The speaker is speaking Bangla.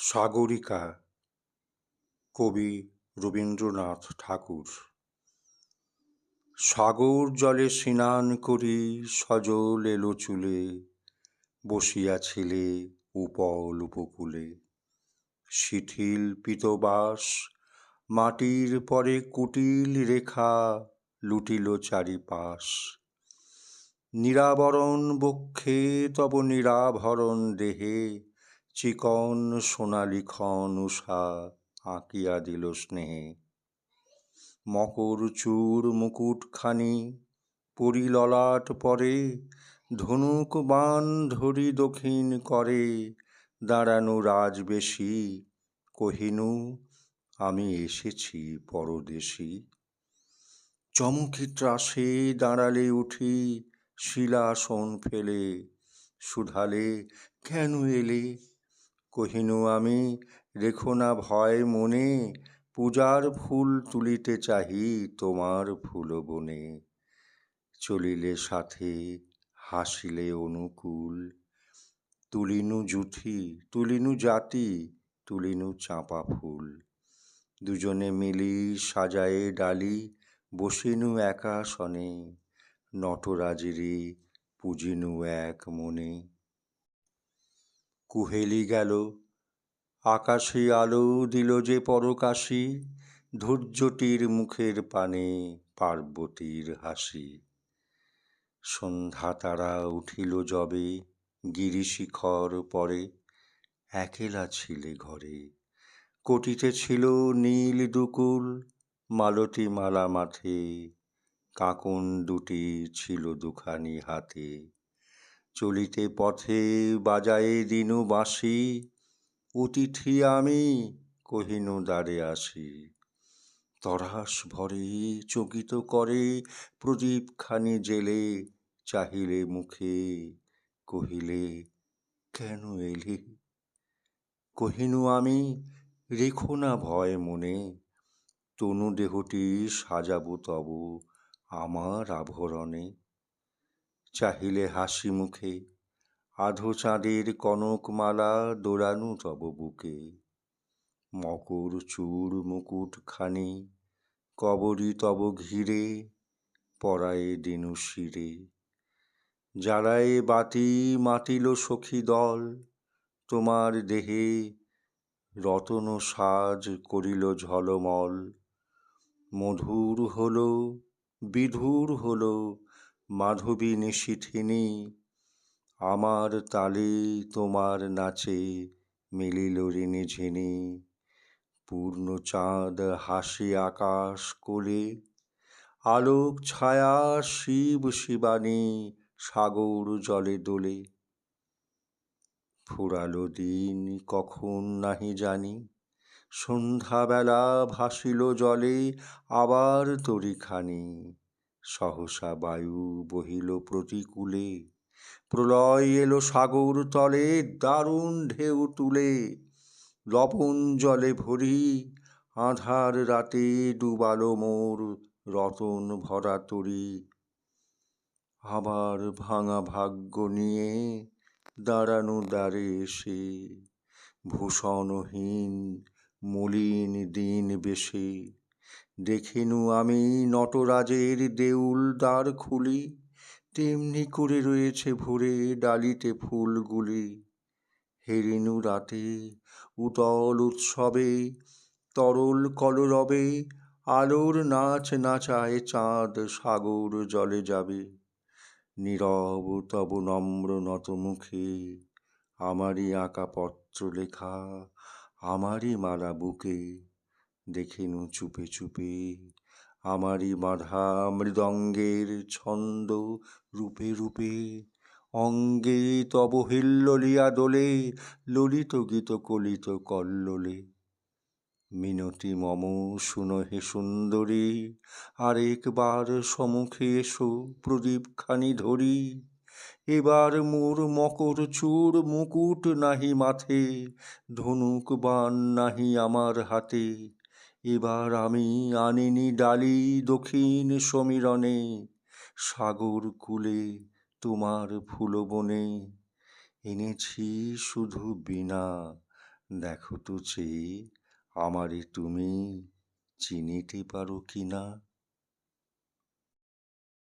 সাগরিকা, কবি রবীন্দ্রনাথ ঠাকুর। সাগর জলে স্নান করি, সজল এলো চুলে, বসিয়াছিলে উপল উপকূলে। শিথিল পিতবাস, মাটির পরে কুটিল রেখা লুটিল চারিপাশ। নিরাবরণ বক্ষে তব নিরাভরণ দেহে চিকন সোনালি খন উষা আঁকিয়া দিল স্নেহে। মকর চূড় মুকুটখানি পরিললাট পরে, ধনুক বান ধরি দক্ষিণ করে, দাঁড়ানো রাজবেশী কহিনু, আমি এসেছি পরদেশী। চমকি ত্রাসে দাঁড়ালে উঠি, শিলাসন ফেলে শুধালে কেন এলে? কহিনু আমি, রেখো না ভয় মনে, পূজার ফুল তুলিতে চাহি তোমার ফুল বনে। চলিলে সাথে, হাসিলে অনুকূল, তুলিনু জুথি, তুলিনু জাতি, তুলিনু চাঁপা ফুল। দুজনে মিলি সাজায়ে ডালি, বসিনু একা একাসনে নটরাজেরই পুজিনু এক মনে। কুহেলি গেল। আকাশে আলো দিল যে পরকাশি, ধৈর্যটির মুখের পানে পার্বতীর হাসি। সন্ধ্যা তারা উঠিল যবে, গিরিশিখর পরে, একেলা ছিলে ঘরে। কটিতে ছিল নীল দুকুল, মালতী মালা মাথে, কাকুন দুটি ছিল দুখানি হাতে। চলিতে পথে বাজায়ে দিনু বাঁশি, অতিথি আমি কহিনু দ্বারে আসি। তরাস ভরে চকিত করে, প্রদীপখানি জেলে চাহিলে মুখে, কহিলে, কেন এলে? কহিনু আমি, রেখো না ভয় মনে, তনু দেহটি সাজাবো তব আমার আভরণে। চাহিলে হাসি মুখে, আধো চাঁদের কনকমালা দোড়ানু তব বুকে। মকর চূড় মুকুটখানি কবরী তব ঘিরে, পরায়ে দিনু শিরে। জ্বালায়ে বাতি মাতিল সখী দল, তোমার দেহে রতন সাজ করিল ঝলমল। মধুর হলো, বিধুর হলো মাধবী নিশিথিনী, আমার তালে তোমার নাচে মিলিল ঋণী ঝিনি। পূর্ণ চাঁদ হাসি আকাশ কোলে, আলোক ছায়া শিব শিবানী সাগর জলে দোলে। ফুরালো দিন কখন নাহি জানি, সন্ধ্যাবেলা ভাসিল জলে আবার তরিখানি। সহসা বায়ু বহিল প্রতিকূলে, প্রলয় এলো সাগর তলে, দারুণ ঢেউ তুলে। লবণ জলে ভরি আধার রাতে ডুবালো মোর রতন ভরা তরি। আবার ভাঙা ভাগ্য নিয়ে দাঁড়ানো দ্বারে এসে ভূষণহীন মলিন দিন বেশে দেখিনু আমি নটরাজের দেউল দ্বার খুলি, তেমনি করে রয়েছে ভরে ডালিতে ফুলগুলি। হেরিনু রাতে উতল উৎসবে, তরল কলরবে, আলোর নাচ নাচায় চাঁদ সাগর জলে যাবে। নীরব তব নম্র নত মুখে আমারই আঁকা পত্র লেখা, আমারই মালা বুকে। দেখিনু চুপে চুপে। আমারই বাঁধা মৃদঙ্গের ছন্দ রূপে রূপে। অঙ্গে তব হিল্লোলিয়া দোলে, ললিত গীত কলিত কল্লোলে। মিনতি মম, শুনো হে সুন্দরী, আরেকবার সম্মুখে এসো প্রদীপখানি ধরি। এবার মোর মকর চূড় মুকুট নাহি মাথে, ধনুক বান নাহি আমার হাতে। এবার আমি আনিনি ডালি দক্ষিণ সমীরণে, সাগর কূলে তোমার ফুলবনে। এনেছি শুধু বিনা দেখো তো চেয়ে, আমারে তুমি চিনিতে পারো কি না